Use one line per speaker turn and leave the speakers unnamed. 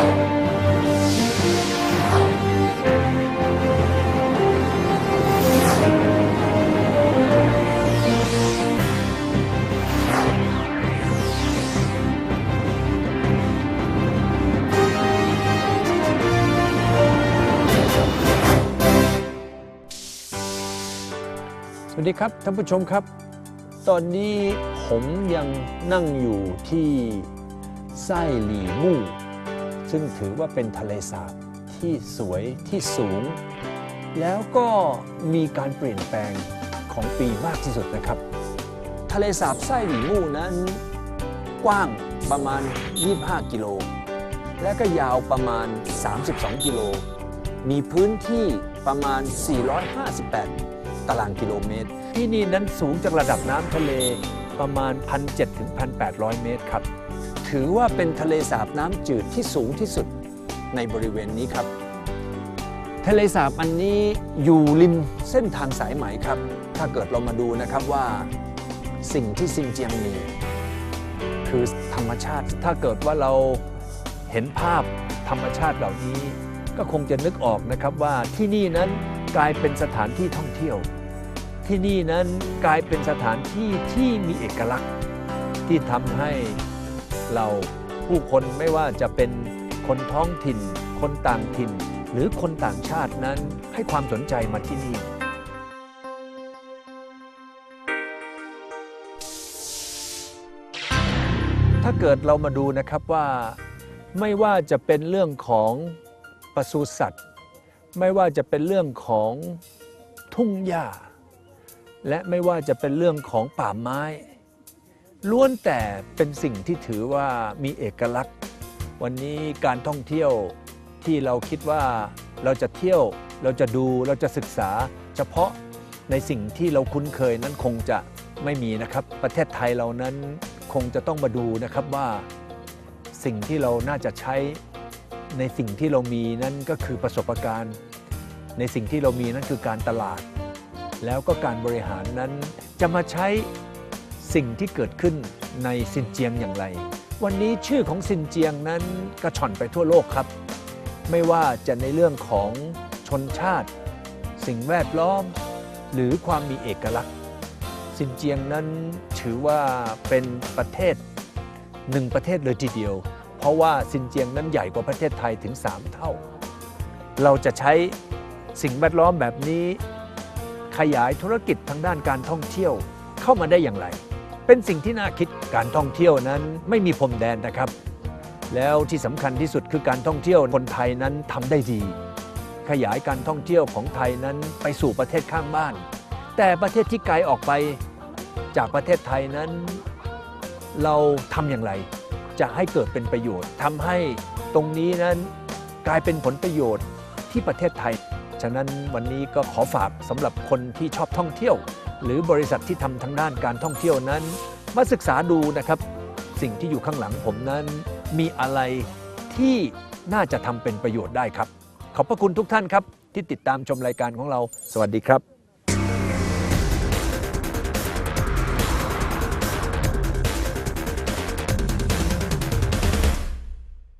สวัสดีครับท่านผู้ชมครับ ตอนนี้ผมยังนั่งอยู่ที่ไส้หลีมู่ ซึ่งถือว่าเป็นทะเลสาบที่สวยที่สูง แล้วก็มีการเปลี่ยนแปลงของปีมากที่สุดนะครับ ทะเลสาบไส้หลีมู่นั้นกว้างประมาณ 25 กิโล และก็ยาวประมาณ 32 กิโล มีพื้นที่ประมาณ 458 ตารางกิโลเมตร ที่นี่นั้นสูงจากระดับน้ำทะเลประมาณ 1,700ถึง1,800 เมตรครับ ถือว่าเป็นทะเลสาบน้ำจืดที่สูงที่สุดในบริเวณนี้ครับ ทะเลสาบอันนี้อยู่ริมเส้นทางสายไหมครับ ถ้าเกิดเรามาดูนะครับว่าสิ่งที่ซินเจียงมี คือธรรมชาติ ถ้าเกิดว่าเราเห็นภาพธรรมชาติเหล่านี้ ก็คงจะนึกออกนะครับว่าที่นี่นั้นกลายเป็นสถานที่ท่องเที่ยว ที่นี่นั้นกลายเป็นสถานที่ที่มีเอกลักษณ์ ที่ทำให้ เราผู้คนไม่ว่าจะเป็นคนท้องถิ่น คนต่างถิ่น หรือคนต่างชาตินั้นให้ความสนใจมาที่นี่ ถ้าเกิดเรามาดูนะครับว่าไม่ว่าจะเป็นเรื่องของปศุสัตว์ ไม่ว่าจะเป็นเรื่องของทุ่งหญ้า และไม่ว่าจะเป็นเรื่องของป่าไม้ ล้วนแต่เป็นสิ่งที่ถือว่ามีเอกลักษณ์ วันนี้การท่องเที่ยวที่เราคิดว่าเราจะเที่ยวเราจะดูเราจะศึกษา เฉพาะในสิ่งที่เราคุ้นเคยนั้นคงจะไม่มีนะครับ ประเทศไทยเรานั้นคงจะต้องมาดูนะครับว่า สิ่งที่เราน่าจะใช้ในสิ่งที่เรามีนั้นก็คือประสบการณ์ ในสิ่งที่เรามีนั้นคือการตลาด แล้วก็การบริหารนั้นจะมาใช้ สิ่งที่เกิดขึ้นในซินเจียงอย่างไร วันนี้ชื่อของซินเจียงนั้นกระชอนไปทั่วโลกครับ ไม่ว่าจะในเรื่องของชนชาติ สิ่งแวดล้อม หรือความมีเอกลักษณ์ ซินเจียงนั้นถือว่าเป็นประเทศหนึ่งประเทศเลยทีเดียว เพราะว่าซินเจียงนั้นใหญ่กว่าประเทศไทยถึง 3 เท่า เราจะใช้สิ่งแวดล้อมแบบนี้ ขยายธุรกิจทางด้านการท่องเที่ยวเข้ามาได้อย่างไร เป็นสิ่งที่น่าคิดการท่องเที่ยวนั้นไม่มีพรมแดนนะครับ แล้วที่สำคัญที่สุดคือการท่องเที่ยวคนไทยนั้นทำได้ดี ขยายการท่องเที่ยวของไทยนั้นไปสู่ประเทศข้างบ้าน แต่ประเทศที่ไกลออกไปจากประเทศไทยนั้น เราทำอย่างไร จะให้เกิดเป็นประโยชน์ทำให้ตรงนี้นั้นกลายเป็นผลประโยชน์ที่ประเทศไทย ฉะนั้นวันนี้ก็ขอฝากสำหรับคนที่ชอบท่องเที่ยว หรือบริษัทที่ทำทางด้านการท่องเที่ยวนั้น มาศึกษาดูนะครับ สิ่งที่อยู่ข้างหลังผมนั้น มีอะไรที่น่าจะทำเป็นประโยชน์ได้ครับ ขอบพระคุณทุกท่านครับ ที่ติดตามชมรายการของเรา สวัสดีครับ